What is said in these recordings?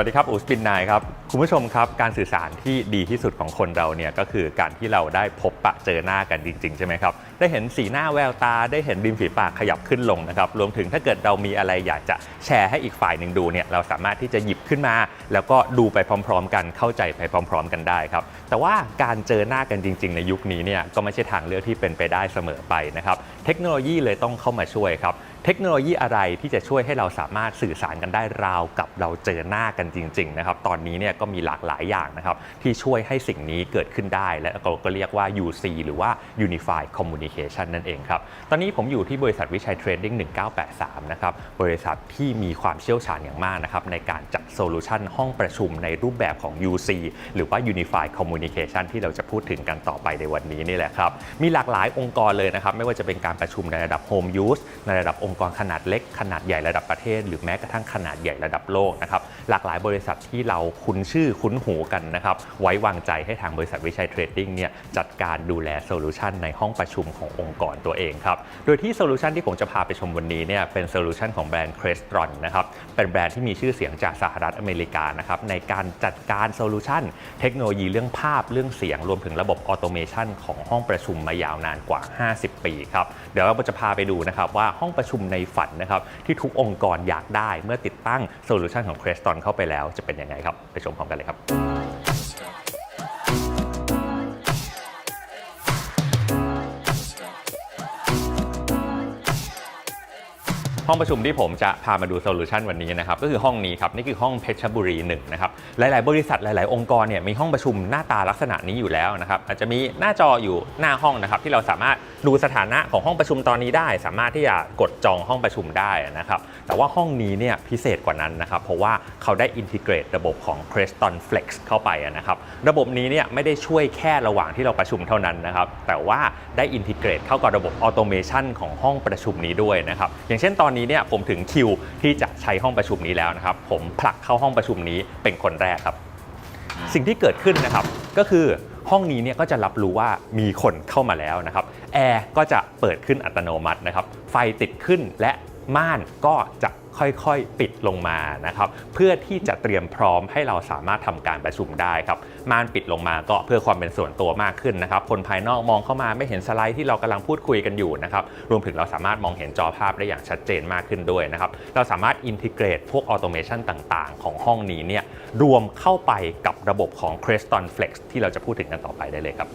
วัสดีครับอูสปินนายครับ คุณผู้ชมครับ การสื่อสารที่ดีที่สุดของคนเราเนี่ยก็คือการที่เราได้พบปะเจอหน้ากันจริง ๆ ใช่ไหมครับ ได้เห็นสีหน้าแววตา ได้เห็นริมฝีปากขยับขึ้นลงนะครับ รวมถึงถ้าเกิดเรามีอะไรอยากจะแชร์ให้อีกฝ่ายหนึ่งดูเนี่ยเราสามารถที่จะหยิบขึ้นมา แล้วก็ดูไปพร้อม ๆ กันเข้าใจไปพร้อม ๆ กันได้ครับ แต่ว่าการเจอหน้ากันจริง ๆ ในยุคนี้เนี่ยก็ไม่ใช่ทางเลือกที่เป็นไปได้เสมอไปนะครับ เทคโนโลยีเลยต้องเข้ามาช่วยครับ เทคโนโลยีอะไรที่จะช่วยให้เราสามารถสื่อสารกันได้ราวกับเราเจอหน้ากันจริงๆนะครับตอนนี้เนี่ยก็มีหลากหลายอย่างนะครับที่ช่วยให้สิ่งนี้เกิดขึ้นได้ และเราก็เรียกว่า UC หรือว่า Unified Communication นั่นเองครับตอนนี้ผมอยู่ที่บริษัทวิชัยเทรดดิ้ง1983นะครับบริษัทที่มีความเชี่ยวชาญอย่างมากนะครับในการจัดโซลูชันห้องประชุมในรูปแบบของ UC หรือว่า Unified Communication ที่เราจะพูดถึงกันต่อไปในวันนี้นี่แหละครับมีหลากหลายองค์กรเลยนะครับไม่ว่าจะเป็นการประชุมในระดับ Home Use ในระดับององค์กรขนาดเล็กขนาดใหญ่ระดับประเทศ หรือแม้กระทั่งขนาดใหญ่ระดับโลกนะครับหลากหลายบริษัทที่เราคุ้นชื่อคุ้นหูกันนะครับ ไว้วางใจให้ทางบริษัทวิชัยเทรดดิ้งเนี่ยจัดการดูแลโซลูชันในห้องประชุมขององค์กรตัวเองครับ โดยที่โซลูชันที่ผมจะพาไปชมวันนี้เนี่ยเป็นโซลูชันของแบรนด์ Crestron นะครับ เป็นแบรนด์ที่มีชื่อเสียงจากสหรัฐอเมริกานะครับในการจัดการโซลูชันเทคโนโลยีเรื่องภาพเรื่องเสียงรวมถึงระบบออโตเมชันของห้องประชุมมายาวนานกว่า 50 ปีครับ เดี๋ยวเราจะพาไปดูนะครับว่าห้องประชุมในฝันนะครับที่ทุกองค์กรอยากได้เมื่อติดตั้งโซลูชันของ Crestron ตอนเข้าไปแล้วจะเป็นยังไงครับ ไปชมพร้อมกันเลยครับ ห้องประชุมที่ผมจะพามาดูโซลูชันวันนี้นะครับก็คือห้องนี้ครับนี่คือห้องเพชรบุรี1นะครับหลาย ๆ บริษัทหลาย ๆ องค์กรเนี่ยมีห้องประชุมหน้าตาลักษณะนี้อยู่แล้วนะครับอาจจะมีหน้าจออยู่หน้าห้องนะครับที่เราสามารถดูสถานะของห้องประชุมตอนนี้ได้ สามารถที่จะกดจองห้องประชุมได้นะครับแต่ว่าห้องนี้เนี่ยพิเศษกว่านั้นนะครับเพราะว่าเขาได้อินทิเกรตระบบของ Creston Flex เข้าไปนะครับระบบนี้เนี่ยไม่ได้ช่วยแค่ระหว่างที่เราประชุมเท่านั้นนะครับแต่ว่าได้อินทิเกรตเข้ากับระบบออโตเมชันของห้องประชุมนี้ด้วยนะครับอย่างเช่นตอนนี้เนี่ยผมถึงคิวที่จะใช้ห้องประชุมนี้แล้วนะครับ ผมผลักเข้าห้องประชุมนี้เป็นคนแรกครับ สิ่งที่เกิดขึ้นนะครับก็คือห้องนี้เนี่ยก็จะรับรู้ว่ามีคนเข้ามาแล้วนะครับแอร์ก็จะเปิดขึ้นอัตโนมัตินะครับ ไฟติดขึ้นและม่านก็จะ ค่อยๆ ปิดลงมานะครับเพื่อที่จะเตรียมพร้อมให้เราสามารถทำการประชุมได้ครับม่านปิดลงมาก็เพื่อความเป็นส่วนตัวมากขึ้นนะครับคนภายนอกมองเข้ามาไม่เห็นสไลด์ที่เรากำลังพูดคุยกันอยู่นะครับรวมถึงเราสามารถมองเห็นจอภาพได้อย่างชัดเจนมากขึ้นด้วยนะครับเราสามารถอินทิเกรตพวกออโตเมชันต่างๆ ของห้องนี้เนี่ยรวมเข้าไปกับระบบของ Creston Flex ที่เราจะพูดถึงกันต่อไปได้เลยครับ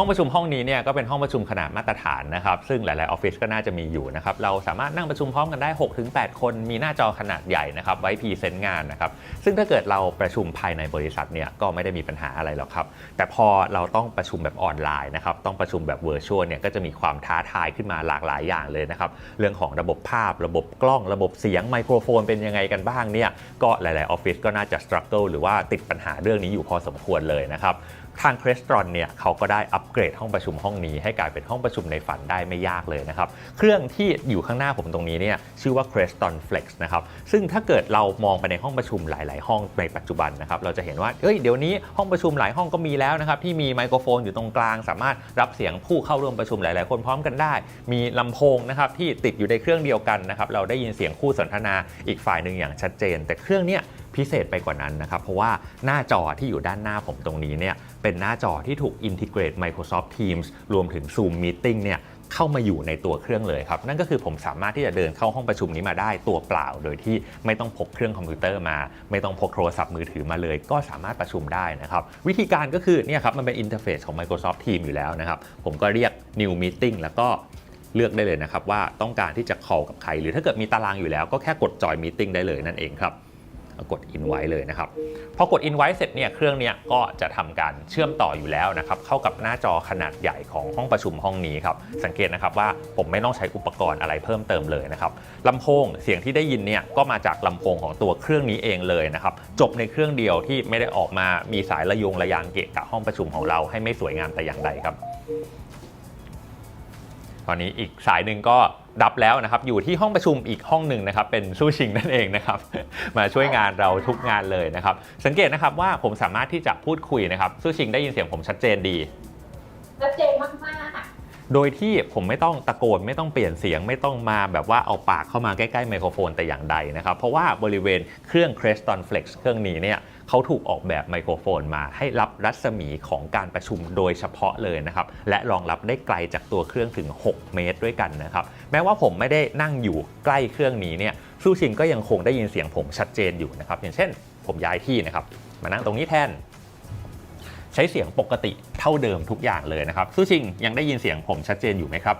ห้องประชุมห้องนี้เนี่ยก็เป็นห้องประชุมขนาดมาตรฐานนะครับซึ่งหลาย ๆ ออฟฟิศก็น่าจะมีอยู่นะครับเราสามารถนั่งประชุมพร้อมกันได้ 6-8 คนมีหน้าจอขนาดใหญ่นะครับไว้พรีเซนต์งานนะครับซึ่งถ้าเกิดเราประชุมภายในบริษัทเนี่ยก็ไม่ได้มีปัญหาอะไรหรอกครับ แต่พอเราต้องประชุมแบบออนไลน์นะครับต้องประชุมแบบเวอร์ชวลเนี่ยก็จะมีความท้าทายขึ้นมาหลากหลายอย่างเลยนะครับเรื่องของระบบภาพ ระบบกล้องระบบเสียงไมโครโฟนเป็นยังไงกันบ้างเนี่ยก็หลาย ๆ ออฟฟิศก็น่าจะส t รั g เกิลหรือว่าติดปัญหาเรื่องนี้อยู่พอสมควรเลยนะครับ ทาง Crestron เนี่ยเขาก็ได้อัปเกรดห้องประชุมห้องนี้ให้กลายเป็นห้องประชุมในฝันได้ไม่ยากเลยนะครับ เครื่องที่อยู่ข้างหน้าผมตรงนี้เนี่ยชื่อว่า Creston Flex นะครับ ซึ่งถ้าเกิดเรามองไปในห้องประชุมหลาย ๆ ห้องในปัจจุบันนะครับ เราจะเห็นว่าเอ้ยเดี๋ยวนี้ห้องประชุมหลายห้องก็มีแล้วนะครับ ที่มีไมโครโฟนอยู่ตรงกลาง สามารถรับเสียงผู้เข้าร่วมประชุมหลาย ๆ คนพร้อมกันได้ มีลำโพงนะครับที่ติดอยู่ในเครื่องเดียวกันนะครับเราได้ยินเสียงคู่สนทนาอีกฝ่ายหนึ่งอย่างชัดเจน แต่เครื่องเนี้ย พิเศษไปกว่านั้นนะครับ เพราะว่าหน้าจอที่อยู่ด้านหน้าผมตรงนี้เนี่ยเป็นหน้าจอที่ถูกอินทิเกรต Microsoft Teams รวมถึง Zoom Meeting เนี่ยเข้ามาอยู่ในตัวเครื่องเลยครับ นั่นก็คือผมสามารถที่จะเดินเข้าห้องประชุมนี้มาได้ตัวเปล่า โดยที่ไม่ต้องพกเครื่องคอมพิวเตอร์มา ไม่ต้องพกโทรศัพท์มือถือมาเลย ก็สามารถประชุมได้นะครับ วิธีการก็คือเนี่ยครับมันเป็นอินเทอร์เฟซของ Microsoft Teams อยู่แล้วนะครับ ผมก็เรียก New Meeting แล้วก็เลือกได้เลยนะครับว่าต้องการที่จะ call กับใคร หรือถ้าเกิดมีตารางอยู่แล้วก็แค่กด join meeting ได้เลยนั่นเองครับ กด invite เลยนะครับพอกด invite เสร็จเนี่ยเครื่องเนี้ยก็จะทำการเชื่อมต่ออยู่แล้วนะครับเข้ากับหน้าจอขนาดใหญ่ของห้องประชุมห้องนี้ครับสังเกตนะครับว่าผมไม่ต้องใช้อุปกรณ์อะไรเพิ่มเติมเลยนะครับลำโพงเสียงที่ได้ยินเนี่ยก็มาจากลำโพงของตัวเครื่องนี้เองเลยนะครับจบในเครื่องเดียวที่ไม่ได้ออกมามีสายระยงระยางเกะกะห้องประชุมของเราให้ไม่สวยงามแต่อย่างใดครับ ตอนนี้อีกสายหนึ่งก็ดับแล้วนะครับ อยู่ที่ห้องประชุมอีกห้องหนึ่งนะครับ เป็นสู้ชิงนั่นเองนะครับ มาช่วยงานเราทุกงานเลยนะครับ สังเกตนะครับว่าผมสามารถที่จะพูดคุยนะครับสู้ชิงได้ยินเสียงผมชัดเจนดีชัดเจนมากโดยที่ผมไม่ต้องตะโกนไม่ต้องเปลี่ยนเสียงไม่ต้องมาแบบว่าเอาปากเข้ามาใกล้ๆไมโครโฟนแต่อย่างใดนะครับ เพราะว่าบริเวณเครื่อง Creston Flex เครื่องนี้เนี่ย เขาถูกออกแบบไมโครโฟนมาให้รับรัศมีของการประชุมโดยเฉพาะเลยนะครับ และรองรับได้ไกลจากตัวเครื่องถึง 6 เมตรด้วยกันนะครับ แม้ว่าผมไม่ได้นั่งอยู่ใกล้เครื่องนี้เนี่ยซูชิงก็ยังคงได้ยินเสียงผมชัดเจนอยู่นะครับ อย่างเช่น ผมย้ายที่นะครับ มานั่งตรงนี้แทน ใช้เสียงปกติเท่าเดิมทุกอย่างเลยนะครับซูชิงยังได้ยินเสียงผมชัดเจนอยู่ไหมครับ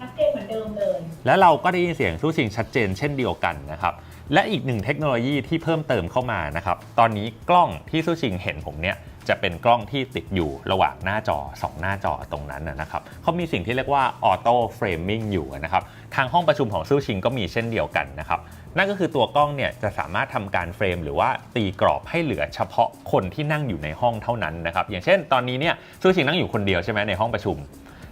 ชัดเจนเหมือนเดิมเลย และเราก็ได้ยินเสียงซูชิงชัดเจนเช่นเดียวกันนะครับ และอีกหนึ่งเทคโนโลยีที่เพิ่มเติมเข้ามานะครับ ตอนนี้กล้องที่ซูชิงเห็นผมเนี่ยจะเป็นกล้องที่ติดอยู่ระหว่างหน้าจอ 2 หน้าจอตรงนั้นนะครับเขามีสิ่งที่เรียกว่าออโต้เฟรมมิ่งอยู่นะครับ ทางห้องประชุมของซูชิงก็มีเช่นเดียวกันนะครับ นั่นก็คือตัวกล้องเนี่ยจะสามารถทำการเฟรมหรือว่าตีกรอบให้เหลือเฉพาะคนที่นั่งอยู่ในห้องเท่านั้นนะครับ อย่างเช่น ตอนนี้เนี่ยซูชิงนั่งอยู่คนเดียวใช่ไหมในห้องประชุม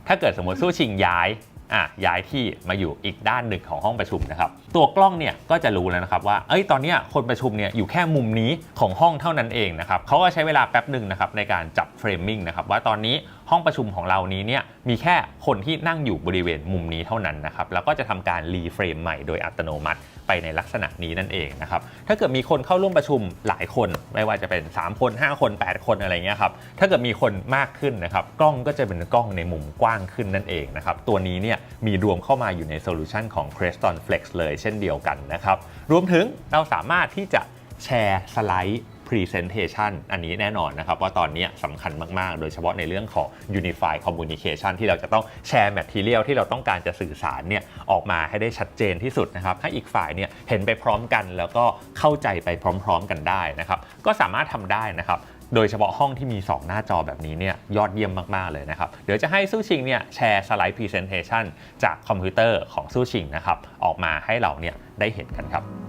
ถ้าเกิดสมมติซูชิงย้าย อะย้ายที่มาอยู่อีกด้านหนึ่งของห้องประชุมนะครับ ตัวกล้องเนี่ยก็จะรู้แล้วนะครับว่าเอ้ยตอนนี้คนประชุมเนี่ยอยู่แค่มุมนี้ของห้องเท่านั้นเองนะครับเขาก็ใช้เวลาแป๊บหนึ่งนะครับในการจับเฟรมมิ่งนะครับว่าตอนนี้ห้องประชุมของเรานี้เนี่ยมีแค่คนที่นั่งอยู่บริเวณมุมนี้เท่านั้นนะครับแล้วก็จะทำการรีเฟรมใหม่โดยอัตโนมัติไปในลักษณะนี้นั่นเองนะครับถ้าเกิดมีคนเข้าร่วมประชุมหลายคน ไม่ว่าจะเป็น 3 คน 5 คน 8 คนอะไรเงี้ยครับถ้าเกิดมีคนมากขึ้นนะครับกล้องก็จะเป็นกล้องในมุมกว้างขึ้นนั่นเองนะครับตัวนี้เนี่ยมีรวมเข้ามาอยู่ในโซลูชันของ Creston Flex เลยเช่นเดียวกันนะครับรวมถึงเราสามารถที่จะแชร์สไลด์ Presentation อันนี้แน่นอนนะครับว่าตอนนี้สำคัญมาก ๆ โดยเฉพาะในเรื่องของ Unified Communication ที่เราจะต้องแชร์ Material ที่เราต้องการจะสื่อสารเนี่ยออกมาให้ได้ชัดเจนที่สุดนะครับให้อีกฝ่ายเนี่ยเห็นไปพร้อมกันแล้วก็เข้าใจไปพร้อม ๆ กันได้นะครับก็สามารถทำได้นะครับโดยเฉพาะห้องที่มี 2 หน้าจอแบบนี้เนี่ยยอดเยี่ยมมาก ๆ เลยนะครับ เดี๋ยวจะให้สู้ชิงเนี่ยแชร์สไลด์ Presentation จากคอมพิวเตอร์ของสู้ชิงนะครับออกมาให้เราเนี่ยได้เห็นกันครับ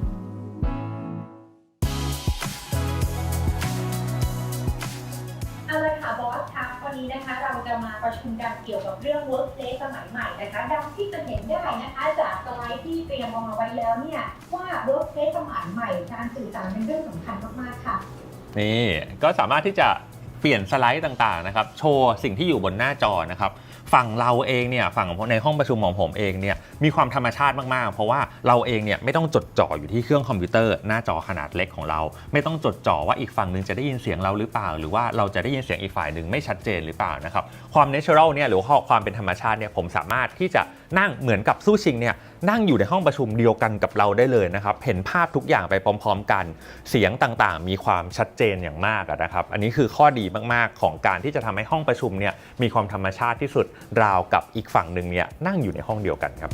ประชุมกันเกี่ยวกับเรื่อง workplace สมัยใหม่นะคะ ดังที่จะเห็นได้นะคะ จากสไลด์ที่เตรียมเอกมาไว้แล้วเนี่ยว่า workplace สมัยใหม่ การสื่อสารเป็นเรื่องสำคัญมากๆค่ะนี่ก็สามารถที่จะเปลี่ยนสไลด์ต่างๆนะครับ โชว์สิ่งที่อยู่บนหน้าจอนะครับ ฝั่งเราเองเนี่ยฝั่งในห้องประชุมของผมเองเนี่ยมีความธรรมชาติมากๆ เพราะว่าเราเองเนี่ยไม่ต้องจดจ่ออยู่ที่เครื่องคอมพิวเตอร์หน้าจอขนาดเล็กของเรา ไม่ต้องจดจ่อว่าอีกฝั่งหนึ่งจะได้ยินเสียงเราหรือเปล่า หรือว่าเราจะได้ยินเสียงอีกฝ่ายหนึ่งไม่ชัดเจนหรือเปล่านะครับความเนเชอรัลเนี่ยหรือความเป็นธรรมชาติเนี่ยผมสามารถที่จะนั่งเหมือนกับสู้ชิงเนี่ยนั่งอยู่ในห้องประชุมเดียวกันกับเราได้เลยนะครับ เห็นภาพทุกอย่างไปพร้อม ๆ กัน เสียงต่างๆ มีความชัดเจนอย่างมากนะครับ อันนี้คือข้อดีมากๆของการที่จะทำให้ห้องประชุมเนี่ยมีความธรรมชาติที่สุดราวกับอีกฝั่งหนึ่งเนี่ยนั่งอยู่ในห้องเดียวกันครับ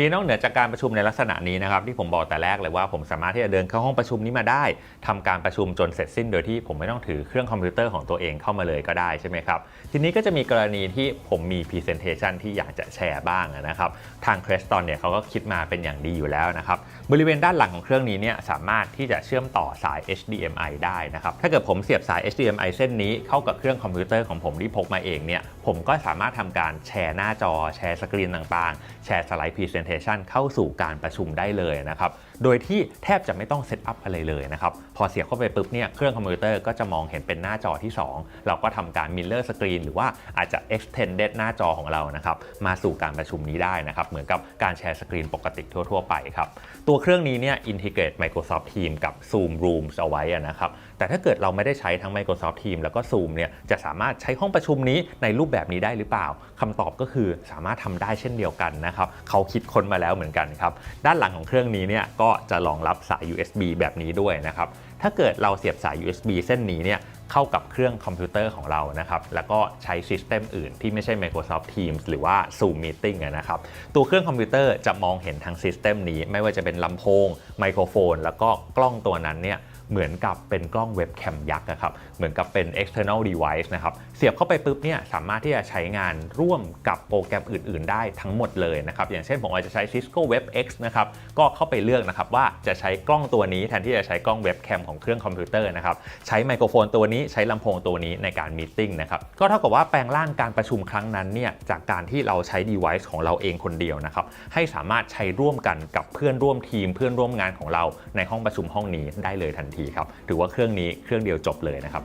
ทีนอกเหนือจากการประชุมในลักษณะนี้นะครับที่ผมบอกแต่แรกเลยว่าผมสามารถที่จะเดินเข้าห้องประชุมนี้มาได้ทำการประชุมจนเสร็จสิ้นโดยที่ผมไม่ต้องถือเครื่องคอมพิวเตอร์ของตัวเองเข้ามาเลยก็ได้ใช่ไหมครับทีนี้ก็จะมีกรณีที่ผมมี Presentation ที่อยากจะแชร์บ้างนะครับ ทาง Creston เนี่ยเขาก็คิดมาเป็นอย่างดีอยู่แล้วนะครับ บริเวณด้านหลังของเครื่องนี้เนี่ยสามารถที่จะเชื่อมต่อสาย HDMI ได้นะครับ ถ้าเกิดผมเสียบสาย HDMI เส้นนี้เข้ากับเครื่องคอมพิวเตอร์ของผมที่พกมาเองเนี่ย ผมก็สามารถทำการแชร์หน้าจอ แชร์สกรีนต่างๆ แชร์สไลด์ Presentation เข้าสู่การประชุมได้เลยนะครับ โดยที่แทบจะไม่ต้องเซตอัพอะไรเลยนะครับ พอเสียบเข้าไปปุ๊บเนี่ยเครื่องคอมพิวเตอร์ก็จะมองเห็นเป็นหน้าจอที่ 2 เราก็ทำการมินเลอร์สกรีนหรือว่าอาจจะ extended หน้าจอของเรานะครับมาสู่การประชุมนี้ได้นะครับ เหมือนกับการแชร์สกรีนปกติทั่ว ๆ ไปครับ ตัวเครื่องนี้เนี่ยอินทิเกรต Microsoft Teams กับ Zoom Rooms เอาไว้นะครับ แต่ถ้าเกิดเราไม่ได้ใช้ทั้ง Microsoft Teams แล้วก็ Zoom เนี่ยจะสามารถใช้ห้องประชุมนี้ในรูปแบบนี้ได้หรือเปล่าคำตอบก็คือสามารถทำได้เช่นเดียวกันนะครับเขาคิดค้นมาแล้วเหมือนกันครับด้านหลังของเครื่องนี้เนี่ยก็จะรองรับสาย USB แบบนี้ด้วยนะครับถ้าเกิดเราเสียบสาย USB เส้นนี้เนี่ยเข้ากับเครื่องคอมพิวเตอร์ของเรานะครับ แล้วก็ใช้ซิสเต็มอื่นที่ไม่ใช่ Microsoft Teams หรือว่า Zoom Meeting นะครับ ตัวเครื่องคอมพิวเตอร์จะมองเห็นทั้งซิสเต็มนี้ ไม่ว่าจะเป็นลำโพง ไมโครโฟน แล้วก็กล้องตัวนั้นเนี่ย เหมือนกับเป็นกล้องเว็บแคมยักษ์นะครับ เหมือนกับเป็น external device นะครับ เสียบเข้าไปปุ๊บเนี่ยสามารถที่จะใช้งานร่วมกับโปรแกรมอื่น ๆ ได้ทั้งหมดเลยนะครับ อย่างเช่นผมอาจจะใช้ Cisco WebEx นะครับ ก็เข้าไปเลือกนะครับว่าจะใช้กล้องตัวนี้แทนที่จะใช้กล้องเว็บแคมของเครื่องคอมพิวเตอร์นะครับ ใช้ไมโครโฟนตัวนี้ใช้ลำโพงตัวนี้ในการมีติ้งนะครับ ก็เท่ากับว่าแปลงร่างการประชุมครั้งนั้นเนี่ยจากการที่เราใช้ device ของเราเองคนเดียวนะครับ ให้สามารถใช้ร่วมกันกับเพื่อนร่วมทีม เพื่อนร่วมงานของเราในห้องประชุมห้องนี้ได้เลยทันทีครับถือว่าเครื่องนี้เครื่องเดียวจบเลยนะครับ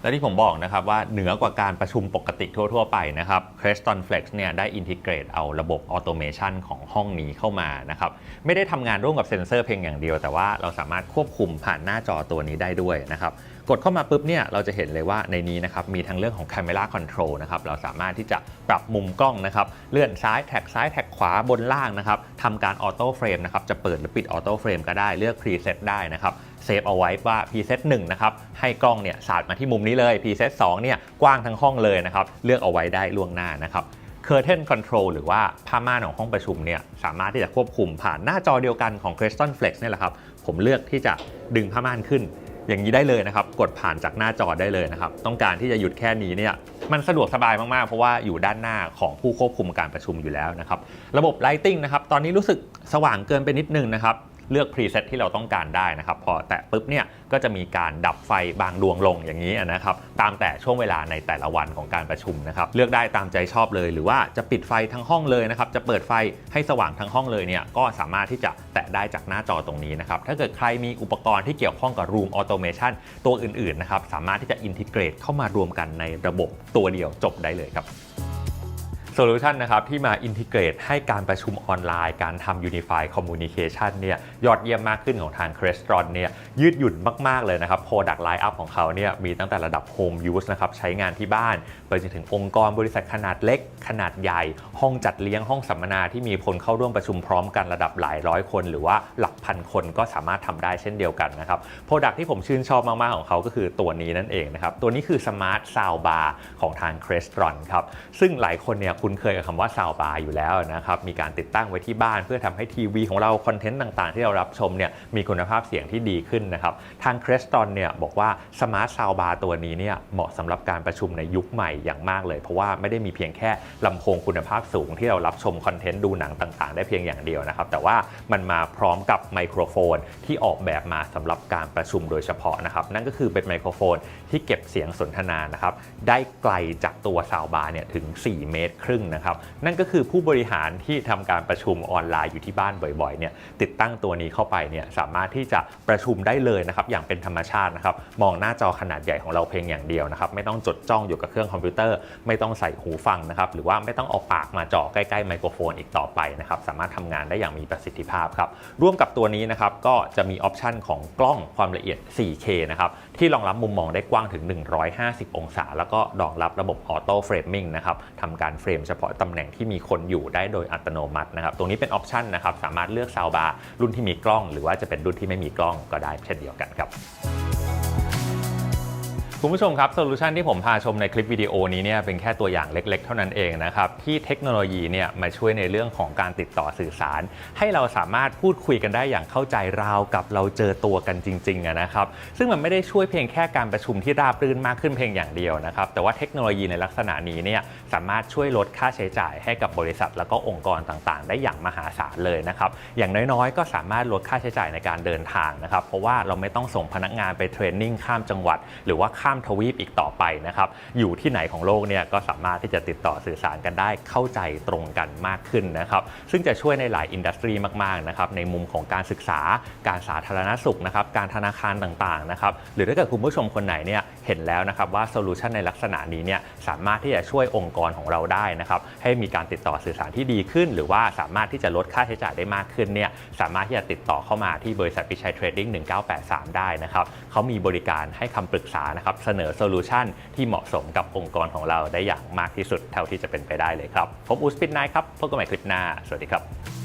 และที่ผมบอกนะครับว่าเหนือกว่าการประชุมปกติทั่ว ๆ ไปนะครับ Creston Flex เนี่ยได้อินทิเกรตเอาระบบออโตเมชันของห้องนี้เข้ามานะครับไม่ได้ทำงานร่วมกับเซ็นเซอร์เพียงอย่างเดียว แต่ว่าเราสามารถควบคุมผ่านหน้าจอตัวนี้ได้ด้วยนะครับ กดเข้ามาปุ๊บเนี่ยเราจะเห็นเลยว่าในนี้นะครับมีทั้งเรื่องของ Camera Control นะครับเราสามารถที่จะปรับมุมกล้องนะครับเลื่อนซ้ายแท็กซ้ายแท็กขวาบนล่างนะครับทำการออโต้เฟรมนะครับจะเปิดหรือปิดออโต้เฟรมก็ได้เลือกพรีเซตได้นะครับเซฟเอาไว้ว่าพรีเซต1นะครับให้กล้องเนี่ยสาดมาที่มุมนี้เลยพรีเซต2เนี่ยกว้างทั้งห้องเลยนะครับเลือกเอาไว้ได้ล่วงหน้านะครับ Curtain Control หรือว่าผ้าม่านของห้องประชุมเนี่ยสามารถที่จะควบคุมผ่านหน้าจอเดียวกันของ Creston Flex เนี่ยแหละครับ ผมเลือกที่จะดึงผ้าม่านขึ้น อย่างนี้ได้เลยนะครับ กดผ่านจากหน้าจอได้เลยนะครับ ต้องการที่จะหยุดแค่นี้เนี่ย มันสะดวกสบายมากๆ เพราะว่าอยู่ด้านหน้าของผู้ควบคุมการประชุมอยู่แล้วนะครับ ระบบไลติงนะครับ ตอนนี้รู้สึกสว่างเกินไปนิดนึงนะครับ เลือกพรีเซตที่เราต้องการได้นะครับ พอแตะปุ๊บเนี่ยก็จะมีการดับไฟบางดวงลงอย่างนี้นะครับตามแต่ช่วงเวลาในแต่ละวันของการประชุมนะครับเลือกได้ตามใจชอบเลย หรือว่าจะปิดไฟทั้งห้องเลยนะครับจะเปิดไฟให้สว่างทั้งห้องเลยเนี่ยก็สามารถที่จะแตะได้จากหน้าจอตรงนี้นะครับถ้าเกิดใครมีอุปกรณ์ที่เกี่ยวข้องกับ Room Automation ตัวอื่นๆนะครับสามารถที่จะอินทิเกรตเข้ามารวมกันในระบบตัวเดียวจบได้เลยครับ โซลูชันนะครับที่มาอินทิเกรตให้การประชุมออนไลน์ การทำ Unified Communication เนี่ยยอดเยี่ยมมากขึ้นของทาง Crestron เนี่ยยืดหยุ่นมาก ๆ เลยนะครับ Product Line-up ของเขาเนี่ยมีตั้งแต่ระดับ Home Use นะครับใช้งานที่บ้านไปจนถึงองค์กรบริษัทขนาดเล็ก ขนาดใหญ่ ห้องจัดเลี้ยงห้องสัมมนาที่มีคนเข้าร่วมประชุมพร้อมกันระดับหลายร้อยคน หรือว่าหลักพันคนก็สามารถทำได้เช่นเดียวกันนะครับ Product ที่ผมชื่นชอบมาก ๆ ของเขาก็คือตัวนี้นั่นเองนะครับตัวนี้คือ Smart Soundbar ของทาง Crestron ครับซึ่งหลายคนเนี่ยคุ้นเคยกับคำว่าซาวบาร์อยู่แล้วนะครับ มีการติดตั้งไว้ที่บ้านเพื่อทำให้ทีวีของเราคอนเทนต์ต่างๆ ที่เรารับชมเนี่ยมีคุณภาพเสียงที่ดีขึ้นนะครับ ทาง Creston เนี่ยบอกว่าสมาร์ทซาวบาร์ตัวนี้เนี่ยเหมาะสำหรับการประชุมในยุคใหม่อย่างมากเลย เพราะว่าไม่ได้มีเพียงแค่ลำโพงคุณภาพสูงที่เรารับชมคอนเทนต์ดูหนังต่างๆ ได้เพียงอย่างเดียวนะครับ แต่ว่ามันมาพร้อมกับไมโครโฟนที่ออกแบบมาสำหรับการประชุมโดยเฉพาะนะครับ นั่นก็คือเป็นไมโครโฟนที่เก็บเสียงสนทนานะครับ ได้ไกลจากตัวซาวบาร์เนี่ยถึง 4 เมตรครึ่งนะครับนั่นก็คือผู้บริหารที่ทำการประชุมออนไลน์อยู่ที่บ้านบ่อยๆเนี่ยติดตั้งตัวนี้เข้าไปเนี่ยสามารถที่จะประชุมได้เลยนะครับอย่างเป็นธรรมชาตินะครับมองหน้าจอขนาดใหญ่ของเราเพียงอย่างเดียวนะครับไม่ต้องจดจ้องอยู่กับเครื่องคอมพิวเตอร์ ไม่ต้องใส่หูฟังนะครับหรือว่าไม่ต้องเอาปากมาจ่อใกล้ๆไมโครโฟนอีกต่อไปนะครับสามารถทำงานได้อย่างมีประสิทธิภาพครับร่วมกับตัวนี้นะครับก็จะมีออปชันของกล้องความละเอียด 4K นะครับที่รองรับมุมมองได้กว้างถึง 150 องศา แล้วก็รองรับระบบออโต้เฟรมมิ่งนะครับทำการเฟรมเฉพาะตำแหน่งที่มีคนอยู่ได้โดยอัตโนมัตินะครับ ตรงนี้เป็นออปชันนะครับ สามารถเลือกซาวบาร์รุ่นที่มีกล้อง หรือว่าจะเป็นรุ่นที่ไม่มีกล้องก็ได้เช่นเดียวกันครับ คุณผู้ชมครับโซลูชันที่ผมพาชมในคลิปวิดีโอนี้เนี่ยเป็นแค่ตัวอย่างเล็ก ๆ เท่านั้นเองนะครับที่เทคโนโลยีเนี่ยมาช่วยในเรื่องของการติดต่อสื่อสาร ให้เราสามารถพูดคุยกันได้อย่างเข้าใจราวกับเราเจอตัวกันจริงๆนะครับซึ่งมันไม่ได้ช่วยเพียงแค่การประชุมที่ราบรื่นมากขึ้นเพียงอย่างเดียวนะครับแต่ว่าเทคโนโลยีในลักษณะนี้เนี่ยสามารถช่วยลดค่าใช้จ่ายให้กับบริษัท แล้วก็องค์กรต่างๆ ได้อย่างมหาศาลเลยนะครับอย่างน้อยๆ ก็สามารถลดค่าใช้จ่ายในการเดินทางนะครับเพราะว่าเราไม่ต้องส่งพนักงานไปเทรนนิ่งข้ามจังหวัด หรือว่าข้ามทวีปอีกต่อไปนะครับ อยู่ที่ไหนของโลกเนี่ยก็สามารถที่จะติดต่อสื่อสารกันได้เข้าใจตรงกันมากขึ้นนะครับ ซึ่งจะช่วยในหลายอินดัสทรีมากๆนะครับในมุมของการศึกษา การสาธารณสุขนะครับการธนาคารต่างๆนะครับหรือถ้าเกิดคุณผู้ชมคนไหนเนี่ยเห็นแล้วนะครับว่าโซลูชันในลักษณะนี้เนี่ยสามารถที่จะช่วยองค์กรของเราได้นะครับให้มีการติดต่อสื่อสารที่ดีขึ้น หรือว่าสามารถที่จะลดค่าใช้จ่ายได้มากขึ้นเนี่ยสามารถที่จะติดต่อเข้ามาที่บริษัทพิชัยเทรดดิ้ง1983 ได้นะครับเขามีบริการให้คำปรึกษานะครับเสนอโซลูชันที่เหมาะสมกับองค์กรของเราได้อย่างมากที่สุดเท่าที่จะเป็นไปได้เลยครับ ผมอูสปินนายครับพบกันใหม่คลิปหน้า สวัสดีครับ